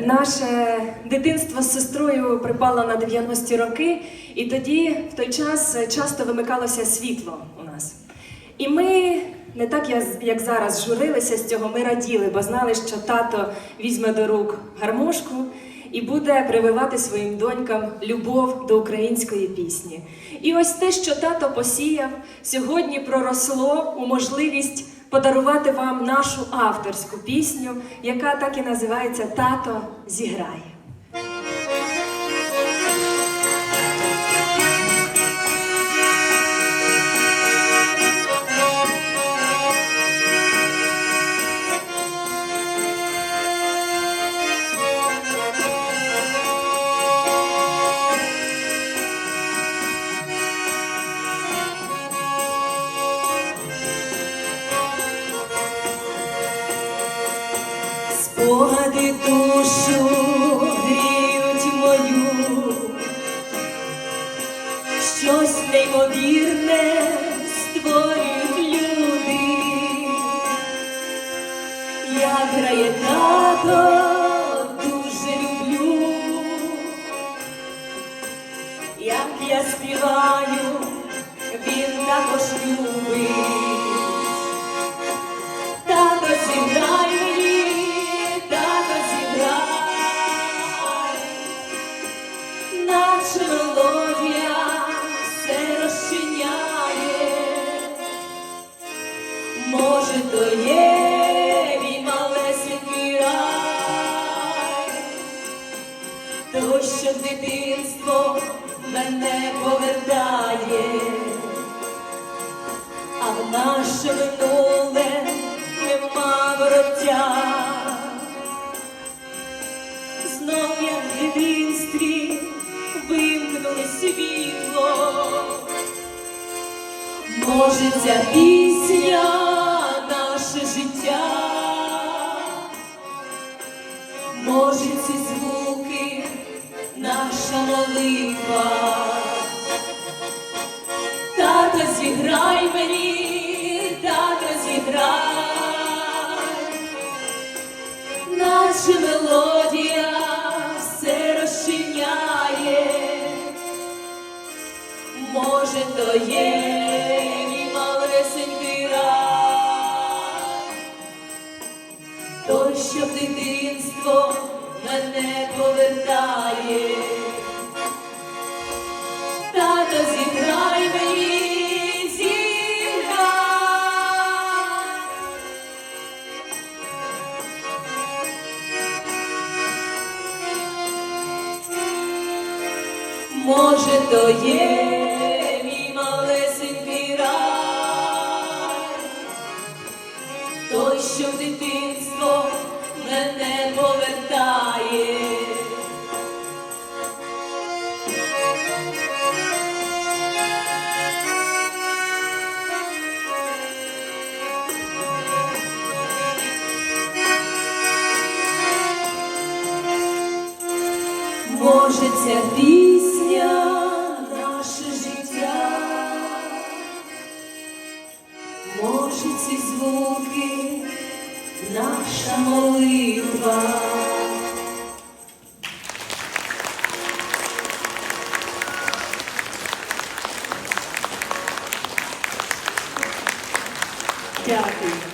Наше дитинство з сестрою припало на 90-ті роки, і тоді, в той час, часто вимикалося світло у нас. І ми не так, як зараз, журилися з цього, ми раділи, бо знали, що тато візьме до рук гармошку і буде прививати своїм донькам любов до української пісні. І ось те, що тато посіяв, сьогодні проросло у можливість подарувати вам нашу авторську пісню, яка так і називається Тато зіграє. Спогади душу гріють мою, щось неймовірне створюють люди, як грає тато, дуже люблю, як я співаю, він також любить. Мене повертає а в наше минуле нема вороття. Знов як в дитинстві вимкнули світло. Може, ця пісня наше життя, може, ці звуки наша молитва. Тато зіграй мені, тато зіграй, наша мелодія все розчиняє, може, то є мій малесенький рай, той, що в дитинство мене повертає. Тато зіграй мені, зіграй. Може, то є що в дитинство мене Боже, пісня наше життя, може звуки, наша молитва. Дякую.